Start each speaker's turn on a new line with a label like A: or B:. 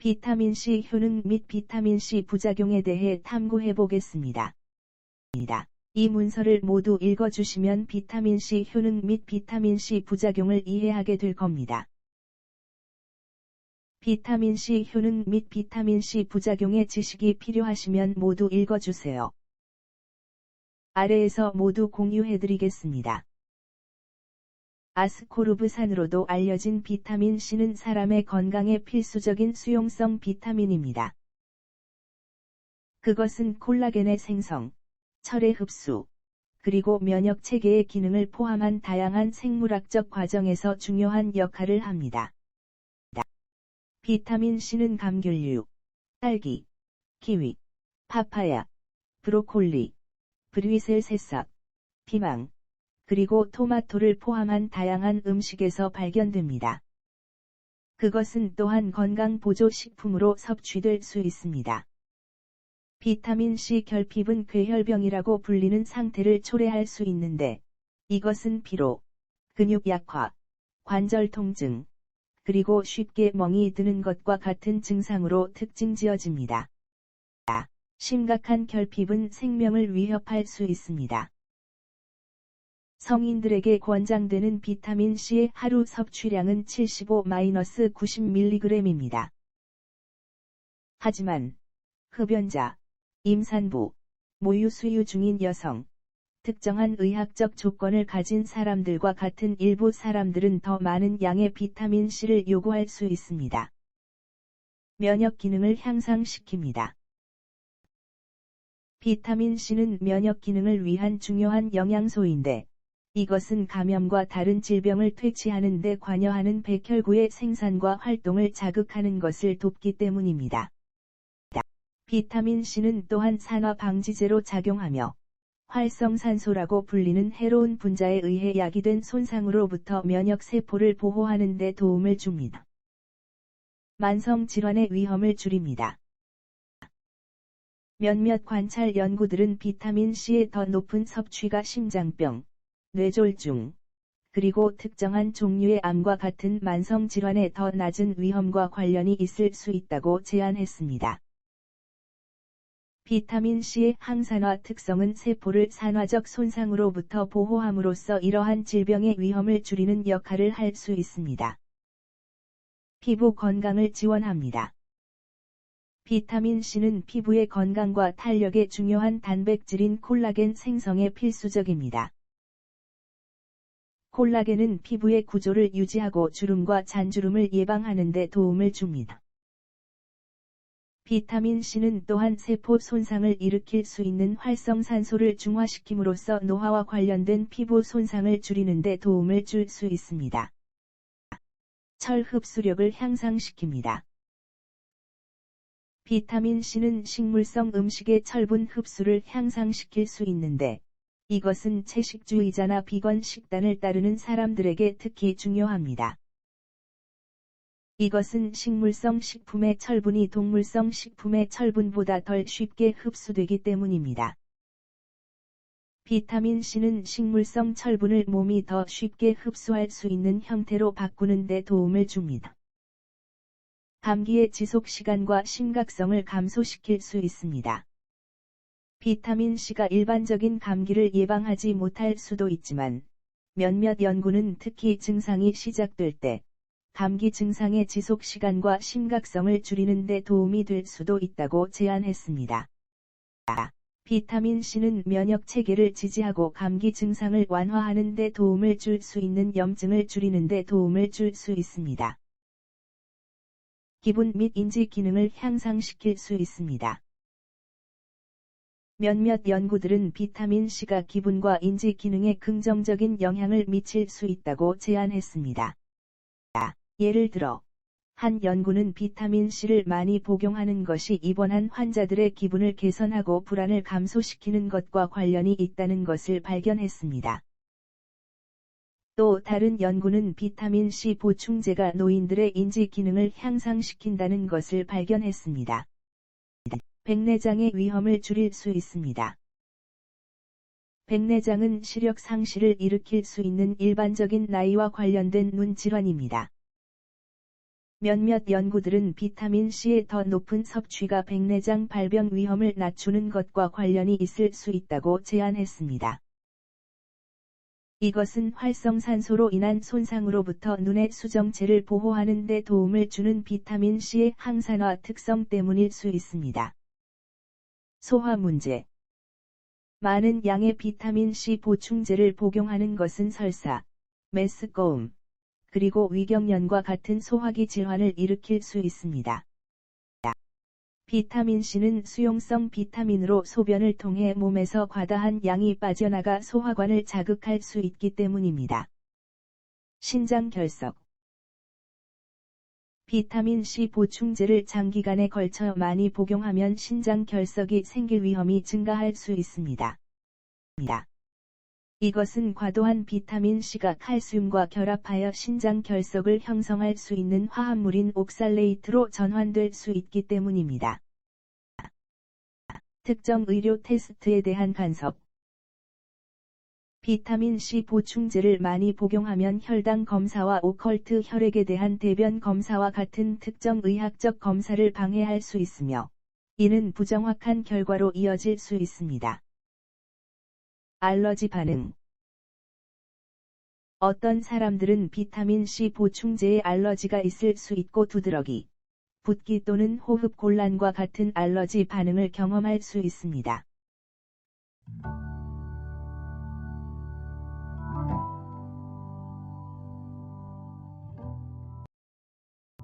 A: 비타민C 효능 및 비타민C 부작용에 대해 탐구해 보겠습니다. 이 문서를 모두 읽어주시면 비타민C 효능 및 비타민C 부작용을 이해하게 될 겁니다. 비타민C 효능 및 비타민C 부작용의 지식이 필요하시면 모두 읽어주세요. 아래에서 모두 공유해드리겠습니다. 아스코르브산으로도 알려진 비타민 C는 사람의 건강에 필수적인 수용성 비타민입니다. 그것은 콜라겐의 생성, 철의 흡수, 그리고 면역 체계의 기능을 포함한 다양한 생물학적 과정에서 중요한 역할을 합니다. 비타민 C는 감귤류, 딸기, 키위, 파파야, 브로콜리, 브리셀 새싹, 피망, 그리고 토마토를 포함한 다양한 음식에서 발견됩니다. 그것은 또한 건강 보조 식품으로 섭취될 수 있습니다. 비타민C 결핍은 괴혈병이라고 불리는 상태를 초래할 수 있는데, 이것은 피로, 근육 약화, 관절 통증, 그리고 쉽게 멍이 드는 것과 같은 증상으로 특징 지어집니다. 심각한 결핍은 생명을 위협할 수 있습니다. 성인들에게 권장되는 비타민C의 하루 섭취량은 75-90mg입니다. 하지만, 흡연자, 임산부, 모유 수유 중인 여성, 특정한 의학적 조건을 가진 사람들과 같은 일부 사람들은 더 많은 양의 비타민C를 요구할 수 있습니다. 면역 기능을 향상시킵니다. 비타민C는 면역 기능을 위한 중요한 영양소인데, 이것은 감염과 다른 질병을 퇴치하는 데 관여하는 백혈구의 생산과 활동을 자극하는 것을 돕기 때문입니다. 비타민C는 또한 산화 방지제로 작용하며 활성산소라고 불리는 해로운 분자에 의해 야기된 손상으로부터 면역세포를 보호하는 데 도움을 줍니다. 만성 질환의 위험을 줄입니다. 몇몇 관찰 연구들은 비타민C의 더 높은 섭취가 심장병, 뇌졸중, 그리고 특정한 종류의 암과 같은 만성 질환의 더 낮은 위험과 관련이 있을 수 있다고 제안했습니다. 비타민C의 항산화 특성은 세포를 산화적 손상으로부터 보호함으로써 이러한 질병의 위험을 줄이는 역할을 할 수 있습니다. 피부 건강을 지원합니다. 비타민C는 피부의 건강과 탄력에 중요한 단백질인 콜라겐 생성에 필수적입니다. 콜라겐은 피부의 구조를 유지하고 주름과 잔주름을 예방하는 데 도움을 줍니다. 비타민C는 또한 세포 손상을 일으킬 수 있는 활성산소를 중화시킴으로써 노화와 관련된 피부 손상을 줄이는 데 도움을 줄 수 있습니다. 철 흡수력을 향상시킵니다. 비타민C는 식물성 음식의 철분 흡수를 향상시킬 수 있는데, 이것은 채식주의자나 비건 식단을 따르는 사람들에게 특히 중요합니다. 이것은 식물성 식품의 철분이 동물성 식품의 철분보다 덜 쉽게 흡수되기 때문입니다. 비타민C는 식물성 철분을 몸이 더 쉽게 흡수할 수 있는 형태로 바꾸는 데 도움을 줍니다. 감기의 지속 시간과 심각성을 감소시킬 수 있습니다. 비타민C가 일반적인 감기를 예방하지 못할 수도 있지만, 몇몇 연구는 특히 증상이 시작될 때, 감기 증상의 지속 시간과 심각성을 줄이는 데 도움이 될 수도 있다고 제안했습니다. 비타민C는 면역 체계를 지지하고 감기 증상을 완화하는 데 도움을 줄 수 있는 염증을 줄이는 데 도움을 줄 수 있습니다. 기분 및 인지 기능을 향상시킬 수 있습니다. 몇몇 연구들은 비타민C가 기분과 인지 기능에 긍정적인 영향을 미칠 수 있다고 제안했습니다. 예를 들어, 한 연구는 비타민C를 많이 복용하는 것이 입원한 환자들의 기분을 개선하고 불안을 감소시키는 것과 관련이 있다는 것을 발견했습니다. 또 다른 연구는 비타민C 보충제가 노인들의 인지 기능을 향상시킨다는 것을 발견했습니다. 백내장의 위험을 줄일 수 있습니다. 백내장은 시력 상실을 일으킬 수 있는 일반적인 나이와 관련된 눈 질환입니다. 몇몇 연구들은 비타민 C의 더 높은 섭취가 백내장 발병 위험을 낮추는 것과 관련이 있을 수 있다고 제안했습니다. 이것은 활성산소로 인한 손상으로부터 눈의 수정체를 보호하는 데 도움을 주는 비타민 C의 항산화 특성 때문일 수 있습니다. 소화 문제 많은 양의 비타민 C 보충제를 복용하는 것은 설사, 메스꺼움, 그리고 위경련과 같은 소화기 질환을 일으킬 수 있습니다. 비타민 C는 수용성 비타민으로 소변을 통해 몸에서 과다한 양이 빠져나가 소화관을 자극할 수 있기 때문입니다. 신장 결석 비타민 C 보충제를 장기간에 걸쳐 많이 복용하면 신장 결석이 생길 위험이 증가할 수 있습니다. 이것은 과도한 비타민 C가 칼슘과 결합하여 신장 결석을 형성할 수 있는 화합물인 옥살레이트로 전환될 수 있기 때문입니다. 특정 의료 테스트에 대한 간섭 비타민 C 보충제를 많이 복용하면 혈당 검사와 오컬트 혈액에 대한 대변 검사와 같은 특정 의학적 검사를 방해할 수 있으며, 이는 부정확한 결과로 이어질 수 있습니다. 알러지 반응 어떤 사람들은 비타민 C 보충제에 알러지가 있을 수 있고 두드러기, 붓기 또는 호흡 곤란과 같은 알러지 반응을 경험할 수 있습니다.